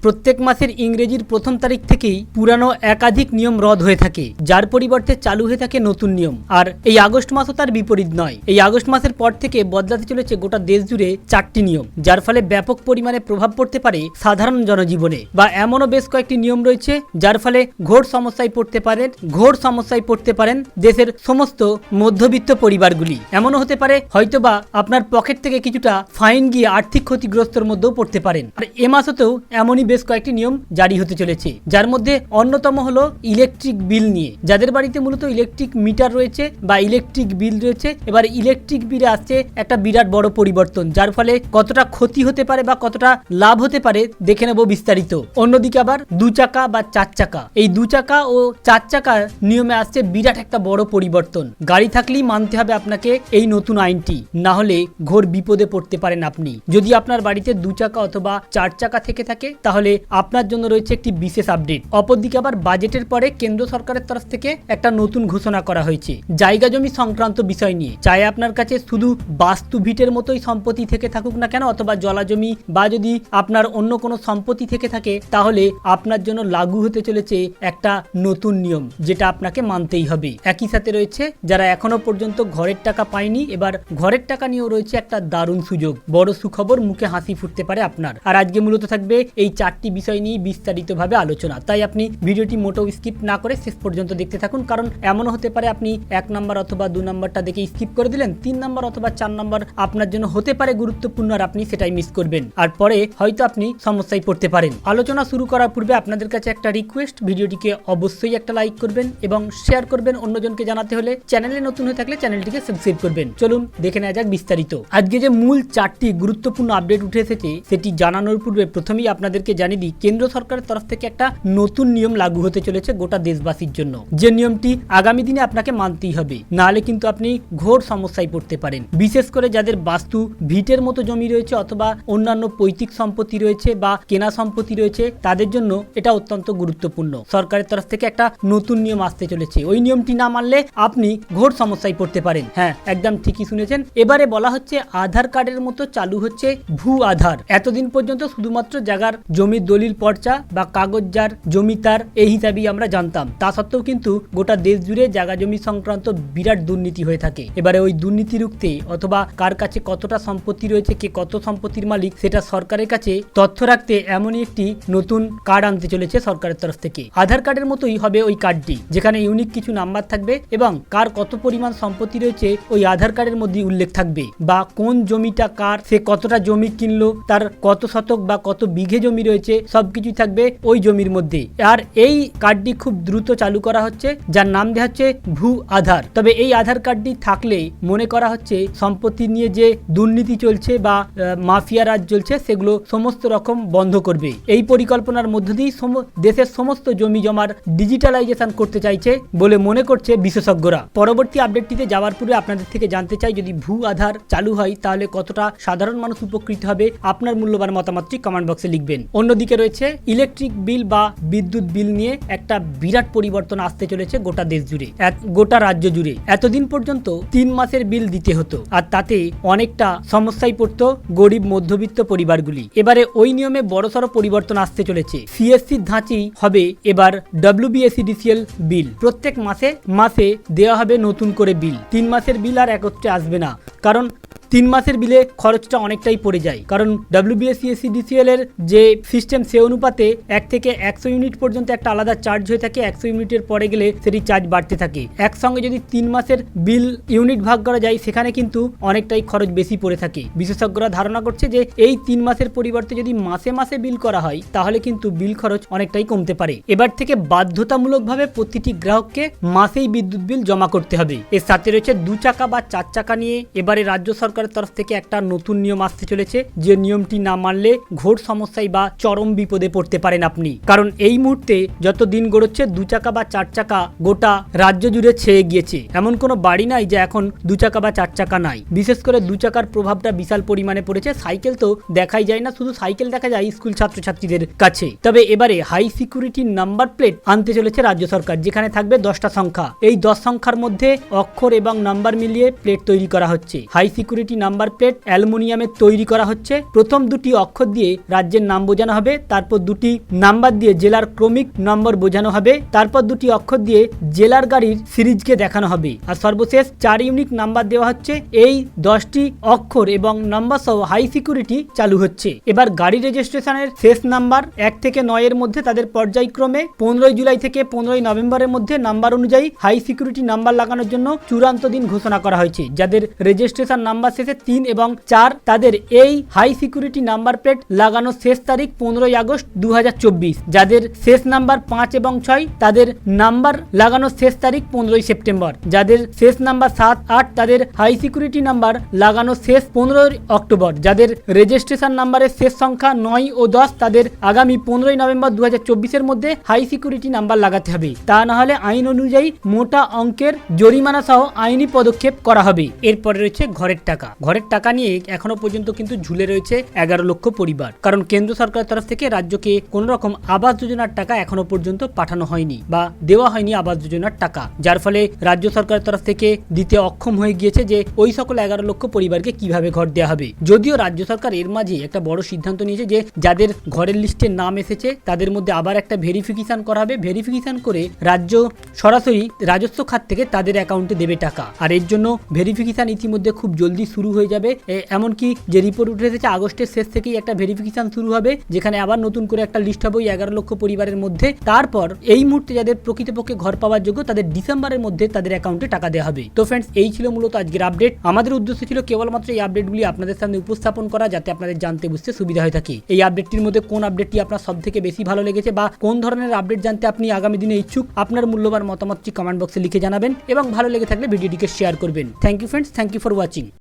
প্রত্যেক মাসের ইংরেজির প্রথম তারিখ থেকেই পুরানো একাধিক নিয়ম রদ হয়ে থাকে, যার পরিবর্তে চালু হয়ে থাকে নতুন নিয়ম। আর এই আগস্ট মাসও তার বিপরীত নয়। এই আগস্ট মাসের পর থেকে বদলাতে চলেছে গোটা দেশ জুড়ে চারটি নিয়ম, যার ফলে ব্যাপক পরিমাণে প্রভাব পড়তে পারে সাধারণ জনজীবনে। বা এমনও বেশ কয়েকটি নিয়ম রয়েছে, যার ফলে ঘোর সমস্যায় পড়তে পারেন, ঘোর সমস্যায় পড়তে পারেন দেশের সমস্ত মধ্যবিত্ত পরিবারগুলি। এমনও হতে পারে, হয়তোবা আপনার পকেট থেকে কিছুটা ফাইন গিয়ে আর্থিক ক্ষতিগ্রস্তর মধ্যেও পড়তে পারেন। আর এ মাসেতেও এমনই বেশ কয়েকটি নিয়ম জারি হতে চলেছে। যার মধ্যে অন্যতম হলো ইলেকট্রিক বিল নিয়ে। যাদের বাড়িতে মূলত ইলেকট্রিক মিটার রয়েছে বা ইলেকট্রিক বিল রয়েছে, এবার ইলেকট্রিক বিলে আসছে একটা বিরাট বড় পরিবর্তন, যার ফলে কতটা ক্ষতি হতে পারে বা কতটা লাভ হতে পারে দেখে নেব বিস্তারিত। অন্যদিকে আবার দু চাকা বা চার চাকা এই দু চাকা ও চার চাকার নিয়মে আসছে বিরাট একটা বড় পরিবর্তন। গাড়ি থাকলেই মানতে হবে আপনাকে এই নতুন আইনটি। না হলে ঘোর বিপদে পড়তে পারেন আপনি। যদি আপনার বাড়িতে দু চাকা অথবা চার চাকা থেকে থাকে তাহলে আপনার জন্য রয়েছে একটি বিশেষ আপডেট। অপরদিকে আবার বাজেটের পরে কেন্দ্র সরকারের তরফ থেকে একটা নতুন ঘোষণা করা হয়েছে। জায়গা জমি সংক্রান্ত বিষয় নিয়ে। চাই আপনার কাছে শুধু বাস্তু ভিটের মতোই সম্পত্তি থেকে থাকুক না কেন, অথবা জলা জমি বা যদি আপনার অন্য কোনো সম্পত্তি থেকে থাকে, তাহলে আপনার জন্য লাগু হতে চলেছে একটা নতুন নিয়ম, যেটা আপনাকে মানতেই হবে। একই সাথে রয়েছে, যারা এখনও পর্যন্ত ঘরের টাকা পায়নি, এবার ঘরের টাকা নিয়েও রয়েছে একটা দারুণ সুযোগ। বড় সুখবর মুখে হাসি ফুটতে পারে আপনার। আর আজকে মূলত থাকবে এই চারটি বিষয় নিয়ে বিস্তারিতভাবে আলোচনা। তাই আপনি ভিডিওটি মোটেও স্কিপ না করে শেষ পর্যন্ত দেখতে থাকুন, কারণ এমনও হতে পারে আপনি এক নম্বর অথবা দু নম্বরটা দেখে স্কিপ করে দিলেন, তিন নম্বর অথবা চার নাম্বার আপনার জন্য হতে পারে গুরুত্বপূর্ণ আর আপনি সেটাই মিস করবেন। আর পরে হয়তো আপনি সমস্যায় পড়তে পারেন। আলোচনা শুরু করার পূর্বে আপনাদের কাছে একটা রিকোয়েস্ট ভিডিওটিকে অবশ্যই একটা লাইক করবেন এবং শেয়ার করবেন অন্যজনকে জানাতে হলে চ্যানেলে নতুন হয়ে থাকলে চ্যানেলটিকে সাবস্ক্রাইব করবেন। চলুন দেখে নেওয়া যাক বিস্তারিত। আজকে যে মূল চারটি গুরুত্বপূর্ণ আপডেট উঠে এসেছে, সেটি জানানোর পূর্বে প্রথমেই আপনাদেরকে জানিয়ে দিই, কেন্দ্র সরকারের তরফ থেকে একটা নতুন নিয়ম লাগু হতে চলেছে গোটা দেশবাসীর জন্য। যে নিয়মটি আগামী দিনে আপনাকে মানতেই হবে, নাহলে কিন্তু আপনি ঘোর সমস্যায় পড়তে পারেন। বিশেষ করে যাদের বাস্তু ভিটের মতো জমি রয়েছে অথবা অন্যান্য পৈতৃক সম্পত্তি রয়েছে বা কেনা সম্পত্তি রয়েছে, তাদের জন্য এটা অত্যন্ত গুরুত্বপূর্ণ। সরকারের তরফ থেকে একটা নতুন নিয়ম আসতে চলেছে। ওই নিয়মটি না মানলে আপনি ঘোর সমস্যায় পড়তে পারেন। হ্যাঁ একদম ঠিকই শুনেছেন। এবারে বলা হচ্ছে, আধার কার্ডের মতো চালু হচ্ছে ভূ আধার এতদিন পর্যন্ত শুধুমাত্র জায়গার জমির দলিল পর্চা বা কাগজ যার জমি তার, এই হিসাবেই আমরা জানতাম। তা সত্ত্বেও কিন্তু গোটা দেশ জুড়ে জায়গা জমি সংক্রান্ত বিরাট দুর্নীতি হয়ে থাকে। এবারে ওই দুর্নীতি রুখতে অথবা কার কাছে কতটা সম্পত্তি রয়েছে, কে কত সম্পত্তির মালিক, সেটা সরকারের কাছে তথ্য রাখতে এমনই একটি নতুন কার্ড আনতে চলেছে সরকারের তরফ থেকে। আধার কার্ডের মতোই হবে ওই কার্ডটি, যেখানে ইউনিক কিছু নাম্বার থাকবে এবং কার কত পরিমাণ সম্পত্তি রয়েছে, ওই আধার কার্ডের মধ্যে উল্লেখ থাকবে। বা কোন জমিটা কার, সে কতটা জমি কিনলো, তার কত শতক বা কত বিঘে জমি রয়েছে, সবকিছুই থাকবে ওই জমির মধ্যে আর এই কার্ডটি খুব দ্রুত চালু করা হচ্ছে, যার নাম দেওয়া হচ্ছে ভূ আধার। তবে এই আধার কার্ডটি থাকলে মনে করা হচ্ছে সম্পত্তি নিয়ে যে দুর্নীতি চলছে বা মাফিয়া রাজ চলছে, সেগুলো সমস্ত রকম বন্ধ করবে। এই পরিকল্পনার মধ্য দিয়েই দেশের সমস্ত জমি জমার ডিজিটালাইজেশন করতে চাইছে বলে মনে করছে বিশেষজ্ঞরা। পরবর্তী আপডেটটিতে যাওয়ার পূর্বে আপনাদের থেকে জানতে চাই, যদি ভূ আধার চালু হয়, তাহলে কতটা সাধারণ মানুষ উপকৃত হবে? আপনার মূল্যবান মতামতটি কমেন্ট বক্সে লিখবেন। অন্যদিকে রয়েছে ইলেকট্রিক বিল বা বিদ্যুৎ বিল নিয়ে একটা বিরাট পরিবর্তন আসতে চলেছে গোটা দেশ জুড়ে গোটা রাজ্য জুড়ে। এতদিন পর্যন্ত তিন মাসের বিল দিতে হতো আর তাতে অনেকটা সমস্যায় পড়তো গরিব মধ্যবিত্ত পরিবারগুলি। এবারে ওই নিয়মে বড়সড় পরিবর্তন আসতে চলেছে। সিএসসি ধাঁচি হবে এবার ডব্লিউবিএসিডিসিএল বিল। প্রত্যেক মাসে মাসে দেওয়া হবে নতুন করে বিল। তিন মাসের বিল আর একত্রে আসবে না। কারণ তিন মাসের বিলে খরচটা অনেকটাই পড়ে যায়। কারণ ডাব্লিউবিএসসিএসিডিসিএল এর যে সিস্টেম সে অনুপাতে এক থেকে একশো ইউনিট পর্যন্ত একটা আলাদা চার্জ হয়ে থাকে। একশো ইউনিটের পরে গেলে সেটি চার্জ বাড়তে থাকে। একসঙ্গে যদি তিন মাসের বিল ইউনিট ভাগ করা যায়, সেখানে কিন্তু অনেকটাই খরচ বেশি পড়ে থাকে। বিশেষজ্ঞরা ধারণা করছে যে এই তিন মাসের পরিবর্তে যদি মাসে মাসে বিল করা হয়, তাহলে কিন্তু বিল খরচ অনেকটাই কমতে পারে। এবার থেকে বাধ্যতামূলকভাবে প্রতিটি গ্রাহককে মাসেই বিদ্যুৎ বিল জমা করতে হবে। এর সাথে রয়েছে দু চাকা বা চার চাকা নিয়ে এবারে রাজ্য সরকারের তরফ থেকে একটা নতুন নিয়ম আসতে চলেছে। যে নিয়মটি না মানলে ঘোর সমস্যায় বা চরম বিপদে পড়তে পারেন আপনি। কারণ এই মুহূর্তে যত দিন গড়চ্ছে দু চাকা বা চার চাকা গোটা রাজ্য জুড়ে ছেয়ে গিয়েছে। এমন কোনো বাড়ি নাই যে এখন দু চাকা বা চার চাকা নাই। বিশেষ করে দু চাকার প্রভাবটা বিশাল পরিমাণে পড়েছে। সাইকেল তো দেখাই যায় না, শুধু সাইকেল দেখা যায় স্কুল ছাত্রছাত্রীদের কাছে। তবে এবারে হাই সিকিউরিটি নাম্বার প্লেট আনতে চলেছে রাজ্য সরকার, যেখানে থাকবে দশটা সংখ্যা। এই দশ সংখ্যার মধ্যে অক্ষর এবং নাম্বার মিলিয়ে প্লেট তৈরি করা হচ্ছে। হাই সিকিউরিটি নাম্বার প্লেট অ্যালুমিনিয়ামের তৈরি করা হচ্ছে। প্রথম দুটি অক্ষর দিয়ে রাজ্যের নাম বোঝানো হবে, তারপর দুটি নাম্বার দিয়ে জেলার ক্রমিক নম্বর বোঝানো হবে, তারপর দুটি অক্ষর দিয়ে জেলার গাড়ির সিরিজকে দেখানো হবে। আর সর্বশেষ চার ইউনিক নাম্বার দেওয়া হচ্ছে। এই দশটি অক্ষর এবং নাম্বার সহ হাই সিকিউরিটি চালু হচ্ছে। এবার গাড়ি রেজিস্ট্রেশনের শেষ নাম্বার এক থেকে নয়ের মধ্যে তাদের পর্যায়ক্রমে পনেরোই জুলাই থেকে পনেরোই নভেম্বরের মধ্যে নাম্বার অনুযায়ী হাই সিকিউরিটি নাম্বার লাগানোর জন্য চূড়ান্ত দিন ঘোষণা করা হয়েছে। যাদের রেজিস্ট্রেশন নাম্বার শেষে তিন এবং চার। তাদের এই হাই সিকিউরিটি নাম্বার প্লেট লাগানোর শেষ তারিখ পনেরোই আগস্ট দু হাজার চব্বিশ। যাদের শেষ নাম্বার পাঁচ এবং ছয়, তাদের নাম্বার লাগানোর শেষ তারিখ পনেরোই সেপ্টেম্বর। যাদের শেষ নাম্বার সাত, আট, তাদের হাই সিকিউরিটি নাম্বার লাগানোর শেষ পনেরোই অক্টোবর। যাদের রেজিস্ট্রেশন নাম্বারের শেষ সংখ্যা নয় ও দশ, তাদের আগামী পনেরোই নভেম্বর দু হাজার মধ্যে হাই সিকিউরিটি নাম্বার লাগাতে হবে। তা না হলে আইন অনুযায়ী মোটা অঙ্কের জরিমানা সহ আইনি পদক্ষেপ করা হবে। এরপরে রয়েছে ঘরের টাকা। ঘরের টাকা নিয়ে এখনও পর্যন্ত কিন্তু ঝুলে রয়েছে এগারো লক্ষ পরিবার। কারণ কেন্দ্র সরকারের তরফ থেকে রাজ্যকে কোন রকম আবাস যোজনার টাকা এখনও পর্যন্ত পাঠানো হয়নি বা দেওয়া হয়নি আবাস যোজনার টাকা। যার ফলে রাজ্য সরকারের তরফ থেকে দিতে অক্ষম হয়ে গিয়েছে যে ওই সকল এগারো লক্ষ পরিবারকে কীভাবে ঘর দেওয়া হবে। যদিও রাজ্য সরকার এর মাঝে একটা বড় সিদ্ধান্ত নিয়েছে যে যাদের ঘরের লিস্টে নাম এসেছে তাদের মধ্যে আবার একটা ভেরিফিকেশন করা হবে। ভেরিফিকেশন করে রাজ্য সরাসরি রাজস্ব খাত থেকে তাদের অ্যাকাউন্টে দেবে টাকা। আর এর জন্য ভেরিফিকেশন ইতিমধ্যে খুব জলদি শুরু হয়ে যাবে। এমনকি যে রিপোর্ট উঠে এসেছে আগস্টের শেষ থেকেই একটা ভেরিফিকেশন শুরু হবে, যেখানে আবার নতুন করে একটা লিস্ট হবে ওই এগারো লক্ষ পরিবারের মধ্যে। তারপর এই মুহূর্তে যাদের প্রকৃতপক্ষে ঘর পাওয়ার যোগ্য, তাদের ডিসেম্বরের মধ্যে তাদের অ্যাকাউন্টে টাকা দেওয়া হবে। তো ফ্রেন্ডস এই ছিল মূলত আজকের আপডেট আমাদের উদ্দেশ্য ছিল কেবলমাত্র এই আপডেটগুলি আপনাদের সামনে উপস্থাপন করা, যাতে আপনাদের জানতে বুঝতে সুবিধা হয়ে থাকে। এই আপডেটটির মধ্যে কোন আপডেটটি আপনার সব থেকে বেশি ভালো লেগেছে বা কোন ধরনের আপডেট জানতে আপনি আগামী দিনে ইচ্ছুক, আপনার মূল্যবান মতামতটি কমেন্ট বক্সে লিখে জানাবেন এবং ভালো লেগে থাকলে ভিডিওটিকে শেয়ার করবেন। Thank you friends thank you for watching